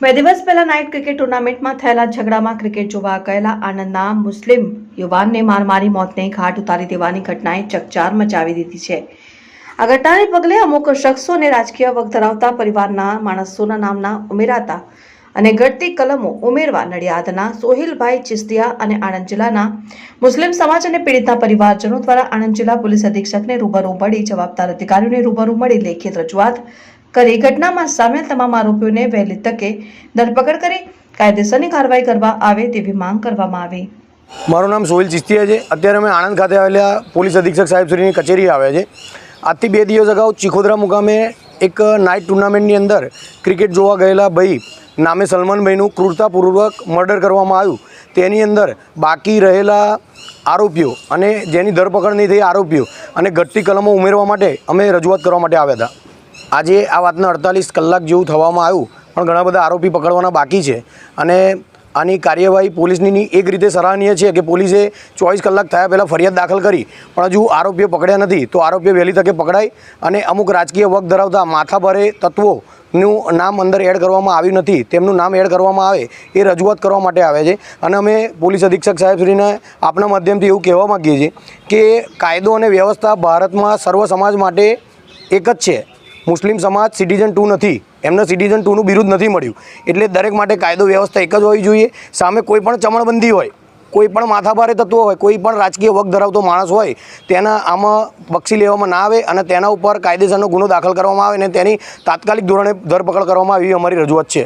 બે દિવસ પહેલા નાઇટ ક્રિકેટ ટુર્નામેન્ટમાં થયેલા ઝઘડામાં ક્રિકેટ જોવા ગયેલા આણંદના મુસ્લિમ યુવાનને માર મારી મોતને ઘાટ ઉતારી દેવાની ઘટનાએ ચકચાર મચાવી દીધી છે. આ ઘટનાને પગલે અમુક શખ્સો અને રાજકીય વગ ધરાવતા પરિવારના માણસોના નામના ઉમેરાતા અને ઘટતી કલમો ઉમેરવા નડિયાદના સોહિલભાઈ ચિસ્તિયા અને આણંદ જિલ્લાના મુસ્લિમ સમાજ અને પીડિતના પરિવારજનો દ્વારા આણંદ જિલ્લા પોલીસ અધિક્ષકને રૂબરૂ મળી જવાબદાર અધિકારીઓને રૂબરૂ મળી લેખિત રજૂઆત કરી ઘટનામાં સામેલ તમામ આરોપીઓને વહેલી તકે ધરપકડ કરી કાયદેસરની કાર્યવાહી કરવા આવે તેવી માંગ કરવામાં આવી. મારું નામ સોહિલ ચિસ્તિયા છે. અત્યારે અમે આણંદ ખાતે આવેલા પોલીસ અધિક્ષક સાહેબ શ્રીની કચેરી આવ્યા છે. આજથી બે દિવસ અગાઉ ચીખોદરા મુકામે એક નાઇટ ટુર્નામેન્ટની અંદર ક્રિકેટ જોવા ગયેલા ભાઈ નામે સલમાનભાઈનું ક્રૂરતાપૂર્વક મર્ડર કરવામાં આવ્યું. તેની અંદર બાકી રહેલા આરોપીઓ અને જેની ધરપકડ નહીં થઈ આરોપીઓ અને ઘટતી કલમો ઉમેરવા માટે અમે રજૂઆત કરવા માટે આવ્યા હતા. આજે આ વાતને અડતાલીસ કલાક જેવું થવામાં આવ્યું, પણ ઘણા બધા આરોપી પકડવાના બાકી છે. અને આની કાર્યવાહી પોલીસની એક રીતે સરાહનીય છે કે પોલીસે ચોવીસ કલાક થયા પહેલાં ફરિયાદ દાખલ કરી, પણ હજુ આરોપીઓ પકડ્યા નથી. તો આરોપીઓ વહેલી તકે પકડાય અને અમુક રાજકીય વગ ધરાવતા માથાભરે તત્વોનું નામ અંદર એડ કરવામાં આવ્યું નથી. તેમનું નામ એડ કરવામાં આવે એ રજૂઆત કરવા માટે આવે છે. અને અમે પોલીસ અધિક્ષક સાહેબશ્રીને આપના માધ્યમથી એવું કહેવા માગીએ છીએ કે કાયદો અને વ્યવસ્થા ભારતમાં સર્વ સમાજ માટે એક જ છે. મુસ્લિમ સમાજ સિટીઝન ટુ નથી. એમને સિટીઝન ટુનું બિરુદ નથી મળ્યું. એટલે દરેક માટે કાયદો વ્યવસ્થા એક જ હોવી જોઈએ. સામે કોઈ પણ ચમણબંધી હોય, કોઈ પણ માથાભારે તત્વો હોય, કોઈ પણ રાજકીય વગ ધરાવતો માણસ હોય, તેના આમાં બક્ષી લેવામાં ના આવે અને તેના ઉપર કાયદેસરનો ગુનો દાખલ કરવામાં આવે અને તેની તાત્કાલિક ધોરણે ધરપકડ કરવામાં આવી અમારી રજૂઆત છે.